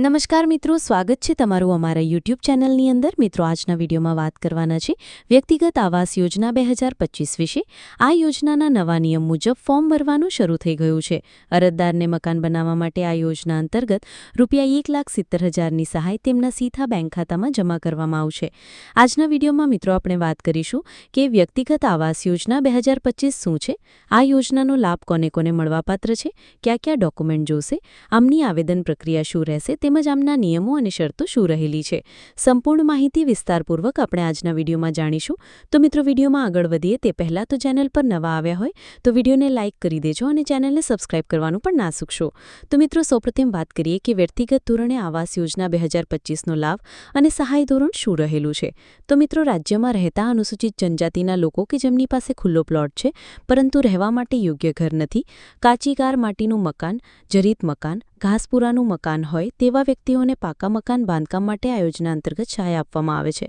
નમસ્કાર મિત્રો, સ્વાગત છે તમારું અમારા યુટ્યુબ ચેનલની અંદર. મિત્રો, આજના વિડીયોમાં વાત કરવાના છે વ્યક્તિગત આવાસ યોજના બે હજાર પચીસ વિશે. આ યોજનાના નવા નિયમ મુજબ ફોર્મ ભરવાનું શરૂ થઈ ગયું છે. અરજદારને મકાન બનાવવા માટે આ યોજના અંતર્ગત રૂપિયા એક લાખ સિત્તેર હજારની સહાય તેમના સીધા બેંક ખાતામાં જમા કરવામાં આવશે. આજના વિડીયોમાં મિત્રો, આપણે વાત કરીશું કે વ્યક્તિગત આવાસ યોજના બે હજાર પચીસ શું છે? આ યોજનાનો લાભ કોને કોને મળવાપાત્ર છે? ક્યાં ક્યાં ડોક્યુમેન્ટ જોશે? આમની આવેદન પ્રક્રિયા શું રહેશે? તેમજ આમના નિયમો અને શરતો શું રહેલી છે? સંપૂર્ણ માહિતી વિસ્તારપૂર્વક આપણે આજના વિડીયોમાં જાણીશું. તો મિત્રો, વિડીયોમાં આગળ વધીએ તે પહેલાં તો ચેનલ પર નવા આવ્યા હોય, તો વિડીયોને લાઇક કરી દેજો અને ચેનલને સબસ્ક્રાઇબ કરવાનું પણ ના ચૂકશો તો મિત્રો, સૌપ્રથમ વાત કરીએ કે વ્યક્તિગત ધોરણે આવાસ યોજના બે હજાર પચીસનો લાભ અને સહાય ધોરણ શું રહેલું છે? તો મિત્રો, રાજ્યમાં રહેતા અનુસૂચિત જનજાતિના લોકો કે જેમની પાસે ખુલ્લો પ્લોટ છે, પરંતુ રહેવા માટે યોગ્ય ઘર નથી, કાચી કાર માટીનું મકાન, જરીત મકાન ઘાસપુરાનું મકાન હોય તેવા વ્યક્તિઓને પાકા મકાન બાંધકામ માટે આ યોજના અંતર્ગત સહાય આપવામાં આવે છે.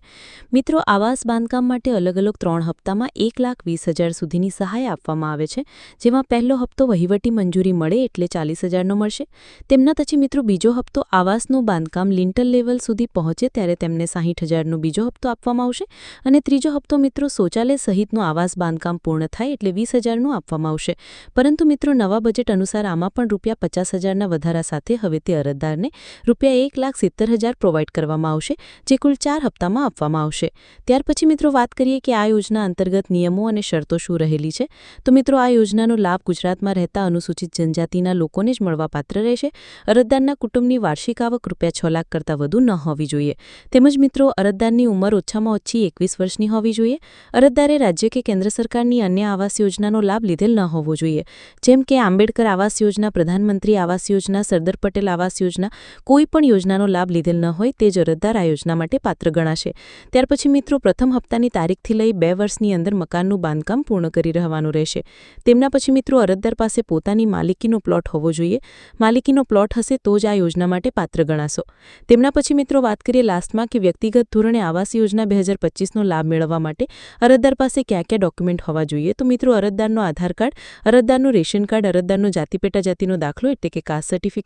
મિત્રો, આવાસ બાંધકામ માટે અલગ અલગ ત્રણ હપ્તામાં એક લાખ વીસ હજાર સુધીની સહાય આપવામાં આવે છે, જેમાં પહેલો હપ્તો વહીવટી મંજૂરી મળે એટલે ચાલીસ હજારનો મળશે. તેમના પછી મિત્રો, બીજો હપ્તો આવાસનું બાંધકામ લિન્ટલ લેવલ સુધી પહોંચે ત્યારે તેમને સાહીઠ હજારનો બીજો હપ્તો આપવામાં આવશે અને ત્રીજો હપ્તો મિત્રો, શૌચાલય સહિતનું આવાસ બાંધકામ પૂર્ણ થાય એટલે વીસ હજારનું આપવામાં આવશે. પરંતુ મિત્રો, નવા બજેટ અનુસાર આમાં પણ રૂપિયા પચાસ હજારના વધારા સાથે હવે તે અરજદારને રૂપિયા એક લાખ સિત્તેર હજાર પ્રોવાઇડ કરવામાં આવશે, જે કુલ ચાર હપ્તામાં આપવામાં આવશે. ત્યાર પછી મિત્રો વાત કરીએ કે આ યોજના અંતર્ગત નિયમો અને શરતો શું રહેલી છે? તો મિત્રો આ યોજનાનો લાભ ગુજરાતમાં રહેતા અનુસૂચિત જનજાતિના લોકોને જ મળવાપાત્ર રહેશે. અરજદારના કુટુંબની વાર્ષિક આવક રૂપિયા છ લાખ કરતાં વધુ ન હોવી જોઈએ. તેમજ મિત્રો અરજદારની ઉંમર ઓછામાં ઓછી એકવીસ વર્ષની હોવી જોઈએ. અરજદારે રાજ્ય કે કેન્દ્ર સરકારની અન્ય આવાસ યોજનાનો લાભ લીધેલ ન હોવો જોઈએ. જેમ કે આંબેડકર આવાસ યોજના, પ્રધાનમંત્રી આવાસ યોજના સરદાર પટેલ આવાસ યોજના કોઈ પણ યોજનાનો લાભ લીધેલ ન હોય તે અરજદાર આ યોજના માટે પાત્ર ગણાશે. ત્યાર પછી મિત્રો, પ્રથમ હપ્તાની તારીખથી લઈ બે વર્ષની અંદર મકાનનું બાંધકામ પૂર્ણ કરી રહેવાનું રહેશે. તેમના પછી મિત્રો, અરજદાર પાસે પોતાની માલિકીનો પ્લોટ હોવો જોઈએ. માલિકીનો પ્લોટ હશે તો જ આ યોજના માટે પાત્ર ગણાશો. તેમના પછી મિત્રો, વાત કરીએ લાસ્ટમાં કે વ્યક્તિગત ધોરણે આવાસ યોજના બે હજાર પચીસનો લાભ મેળવવા માટે. અરજદાર પાસે ક્યાં ક્યાં ડોક્યુમેન્ટ હોવા જોઈએ? તો મિત્રો, અરજદારનો આધાર કાર્ડ, અરજદારનું રેશન કાર્ડ, અરજદારનો જાતિપેટા જાતિનો દાખલો એટલે કે કાસ્ટ સર્ટિફિકેટ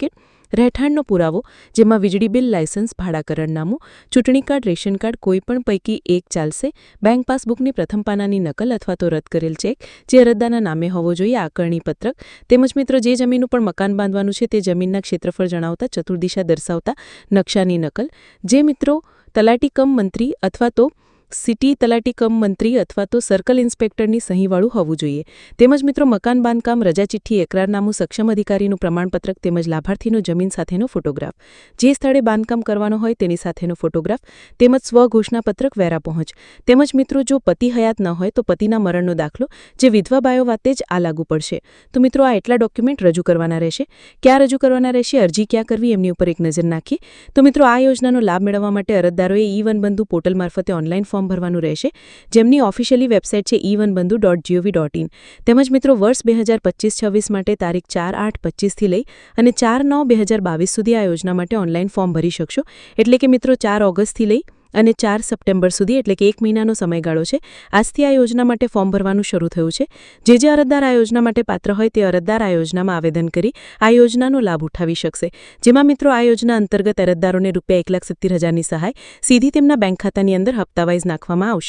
રહેઠાણનો પુરાવો, જેમાં વીજળી બિલ, લાયસન્સ, ભાડાકરણનામું, ચૂંટણી કાર્ડ, રેશન કાર્ડ, કોઈપણ પૈકી એક ચાલશે, બેંક પાસબુકની પ્રથમ પાનાની નકલ અથવા તો રદ કરેલ ચેક, જે અરજદારના નામે હોવો જોઈએ, આકરણી પત્રક, તેમજ મિત્રો જે જમીન ઉપર મકાન બાંધવાનું છે તે જમીનના ક્ષેત્રફળ જણાવતા, ચતુર્દિશા દર્શાવતા, નકશાની નકલ, જે મિત્રો તલાટી કમ મંત્રી અથવા તો સિટી તલાટી કમ મંત્રી અથવા તો સર્કલ ઇન્સ્પેક્ટરની સહીવાળું હોવું જોઈએ. તેમજ મિત્રો, મકાન બાંધકામ, રજા ચિઠ્ઠી, એકરારનામું, સક્ષમ અધિકારીનું પ્રમાણપત્રક તેમજ લાભાર્થીનો જમીન સાથેનો ફોટોગ્રાફ. જે સ્થળે બાંધકામ કરવાનો હોય તેની સાથેનો ફોટોગ્રાફ. તેમજ સ્વઘોષણાપત્રક વેરા પહોંચ. તેમજ મિત્રો, જો પતિ હયાત ન હોય તો પતિના મરણનો દાખલો જે વિધવા બાયો વાતે જ આ લાગુ પડશે. તો મિત્રો, આ એટલા ડોક્યુમેન્ટ રજૂ કરવાના રહેશે. ક્યાં રજૂ કરવાના રહેશે, અરજી ક્યાં કરવી, એમની ઉપર એક નજર નાખી. તો મિત્રો, આ યોજનાનો લાભ મેળવવા માટે અરજદારોએ ઈ વન બંધુ પોર્ટલ મારફતે ઓનલાઈન ફોર્મ ભરવાનું રહેશે. જેમની ઓફિશિયલી વેબસાઇટ છે E Van Bandhu dot GOV dot in તેમજ મિત્રો, વર્ષ બે હજાર પચીસ છવ્વીસ માટે તારીખ ચાર આઠ પચીસથી લઈ અને ચાર નવ બે હજાર બાવીસ સુધી આ યોજના માટે ઓનલાઈન ફોર્મ ભરી શકશો. એટલે કે મિત્રો, ચાર ઓગસ્ટથી લઈ અને ચાર સપ્ટેમ્બર સુધી, એટલે કે એક મહિનાનો સમયગાળો છે, આજથી આ યોજના માટે ફોર્મ ભરવાનું શરૂ થયું છે. જે જે અરજદાર આ યોજના માટે પાત્ર હોય તે અરજદાર આ યોજનામાં આવેદન કરી આ યોજનાનો લાભ ઉઠાવી શકશે. જેમાં મિત્રો, આ યોજના અંતર્ગત અરજદારોને રૂપિયા એક લાખ સિત્તેર હજારની સહાય સીધી તેમના બેંક ખાતાની અંદર હપ્તાવાઇઝ નાખવામાં આવશે.